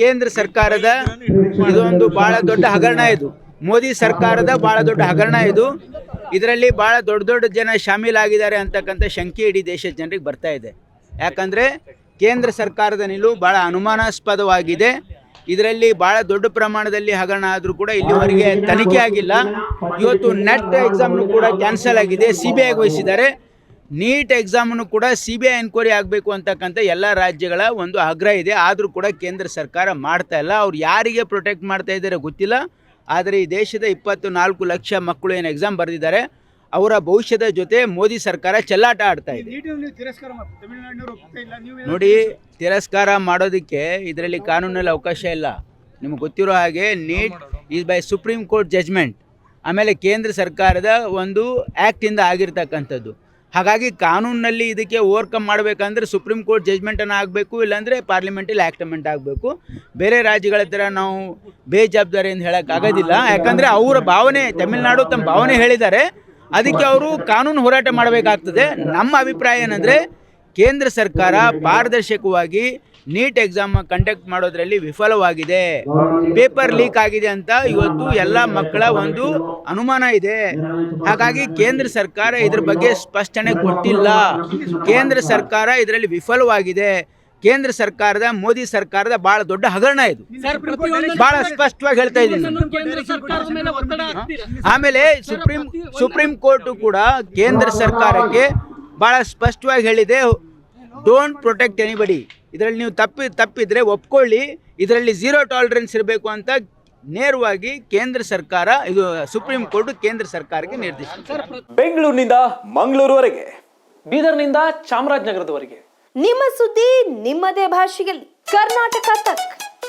ಕೇಂದ್ರ ಸರ್ಕಾರದ ಇದೊಂದು ಬಹಳ ದೊಡ್ಡ ಹಗರಣ ಇದು. ಮೋದಿ ಸರ್ಕಾರದ ಬಹಳ ದೊಡ್ಡ ಹಗರಣ ಇದು. ಇದರಲ್ಲಿ ಬಹಳ ದೊಡ್ಡ ದೊಡ್ಡ ಜನ ಶಾಮೀಲಾಗಿದ್ದಾರೆ ಅಂತಕ್ಕಂಥ ಶಂಕೆ ಇಡೀ ದೇಶದ ಜನರಿಗೆ ಬರ್ತಾ ಇದೆ. ಯಾಕಂದರೆ ಕೇಂದ್ರ ಸರ್ಕಾರದ ನಿಲುವು ಭಾಳ ಅನುಮಾನಾಸ್ಪದವಾಗಿದೆ. ಇದರಲ್ಲಿ ಭಾಳ ದೊಡ್ಡ ಪ್ರಮಾಣದಲ್ಲಿ ಹಗರಣ ಆದರೂ ಕೂಡ ಇಲ್ಲಿವರೆಗೆ ತನಿಖೆ ಆಗಿಲ್ಲ. ಇವತ್ತು ನೆಟ್ ಎಕ್ಸಾಮ್ನು ಕೂಡ ಕ್ಯಾನ್ಸಲ್ ಆಗಿದೆ. ಸಿ ಬಿ ಐಗೆ ವಹಿಸಿದ್ದಾರೆ. ನೀಟ್ ಎಕ್ಸಾಮನ್ನು ಕೂಡ ಸಿ ಬಿ ಐ ಎನ್ಕ್ವೈರಿ ಆಗಬೇಕು ಅಂತಕ್ಕಂಥ ಎಲ್ಲ ರಾಜ್ಯಗಳ ಒಂದು ಆಗ್ರಹ ಇದೆ. ಆದರೂ ಕೂಡ ಕೇಂದ್ರ ಸರ್ಕಾರ ಮಾಡ್ತಾ ಇಲ್ಲ. ಅವ್ರು ಯಾರಿಗೆ ಪ್ರೊಟೆಕ್ಟ್ ಮಾಡ್ತಾ ಇದ್ದಾರೆ ಗೊತ್ತಿಲ್ಲ. ಆದರೆ ಈ ದೇಶದ ಇಪ್ಪತ್ತು ನಾಲ್ಕು ಲಕ್ಷ ಮಕ್ಕಳು ಏನು ಎಕ್ಸಾಮ್ ಬರೆದಿದ್ದಾರೆ ಅವರ ಭವಿಷ್ಯದ ಜೊತೆ ಮೋದಿ ಸರ್ಕಾರ ಚೆಲ್ಲಾಟ ಆಡ್ತಾ ಇದೆ. ನೋಡಿ ತಿರಸ್ಕಾರ ಮಾಡೋದಕ್ಕೆ ಇದರಲ್ಲಿ ಕಾನೂನಲ್ಲಿ ಅವಕಾಶ ಇಲ್ಲ. ನಿಮ್ಗೆ ಗೊತ್ತಿರೋ ಹಾಗೆ NEET is by supreme court judgement ಆಮೇಲೆ ಕೇಂದ್ರ ಸರ್ಕಾರದ ಒಂದು ಆ್ಯಕ್ಟಿಂದ ಆಗಿರ್ತಕ್ಕಂಥದ್ದು. ಹಾಗಾಗಿ ಕಾನೂನಿನಲ್ಲಿ ಇದಕ್ಕೆ ಓವರ್ಕಮ್ ಮಾಡಬೇಕಂದ್ರೆ ಸುಪ್ರೀಂ ಕೋರ್ಟ್ ಜಜ್ಮೆಂಟನ್ನು ಆಗಬೇಕು ಇಲ್ಲಾಂದರೆ ಪಾರ್ಲಿಮೆಂಟಲ್ಲಿ ಆ್ಯಕ್ಟಮೆಂಟ್ ಆಗಬೇಕು. ಬೇರೆ ರಾಜ್ಯಗಳ ಥರ ನಾವು ಬೇಜವಾಬ್ದಾರಿಯಿಂದ ಹೇಳೋಕ್ಕಾಗೋದಿಲ್ಲ ಯಾಕಂದರೆ ಅವರ ಭಾವನೆ ತಮಿಳುನಾಡು ತಮ್ಮ ಭಾವನೆ ಹೇಳಿದ್ದಾರೆ. ಅದಕ್ಕೆ ಅವರು ಕಾನೂನು ಹೋರಾಟ ಮಾಡಬೇಕಾಗ್ತದೆ. ನಮ್ಮ ಅಭಿಪ್ರಾಯ ಏನಂದರೆ ಕೇಂದ್ರ ಸರ್ಕಾರ ಪಾರದರ್ಶಕವಾಗಿ ನೀಟ್ ಎಕ್ಸಾಮ್ ಕಂಡಕ್ಟ್ ಮಾಡೋದ್ರಲ್ಲಿ ವಿಫಲವಾಗಿದೆ. ಪೇಪರ್ ಲೀಕ್ ಆಗಿದೆ ಅಂತ ಇವತ್ತು ಎಲ್ಲ ಮಕ್ಕಳ ಒಂದು ಅನುಮಾನ ಇದೆ. ಹಾಗಾಗಿ ಕೇಂದ್ರ ಸರ್ಕಾರ ಇದ್ರ ಬಗ್ಗೆ ಸ್ಪಷ್ಟನೆ ಕೊಟ್ಟಿಲ್ಲ. ಕೇಂದ್ರ ಸರ್ಕಾರ ಇದರಲ್ಲಿ ವಿಫಲವಾಗಿದೆ. ಕೇಂದ್ರ ಸರ್ಕಾರದ ಮೋದಿ ಸರ್ಕಾರದ ಬಹಳ ದೊಡ್ಡ ಹಗರಣ ಇದು. ಬಹಳ ಸ್ಪಷ್ಟವಾಗಿ ಹೇಳ್ತಾ ಇದ್ದೀನಿ ಆಮೇಲೆ ಸುಪ್ರೀಂ ಸುಪ್ರೀಂ ಕೋರ್ಟ್ ಕೂಡ ಕೇಂದ್ರ ಸರ್ಕಾರಕ್ಕೆ ಬಹಳ ಸ್ಪಷ್ಟವಾಗಿ ಹೇಳಿದೆ. ಡೋಂಟ್ ಪ್ರೊಟೆಕ್ಟ್ ಎನಿಬಡಿ ಇದರಲ್ಲಿ ನೀವು ತಪ್ಪಿ ತಪ್ಪಿದ್ರೆ ಒಪ್ಕೊಳ್ಳಿ. ಇದರಲ್ಲಿ ಝೀರೋ ಟಾಲರೆನ್ಸ್ ಇರಬೇಕು ಅಂತ ನೇರವಾಗಿ ಕೇಂದ್ರ ಸರ್ಕಾರ ಇದು ಸುಪ್ರೀಂ ಕೋರ್ಟ್ ಕೇಂದ್ರ ಸರ್ಕಾರಕ್ಕೆ ನಿರ್ದೇಶಿಸಿದೆ ಬೆಂಗಳೂರಿನಿಂದ ಮಂಗಳೂರುವರೆಗೆ ಬೀದರ್ನಿಂದ ಚಾಮರಾಜನಗರದವರೆಗೆ. ನಿಮ್ಮ ಸುದ್ದಿ ನಿಮ್ಮದೇ ಭಾಷೆಯಲ್ಲಿ. ಕರ್ನಾಟಕ ತಕ್.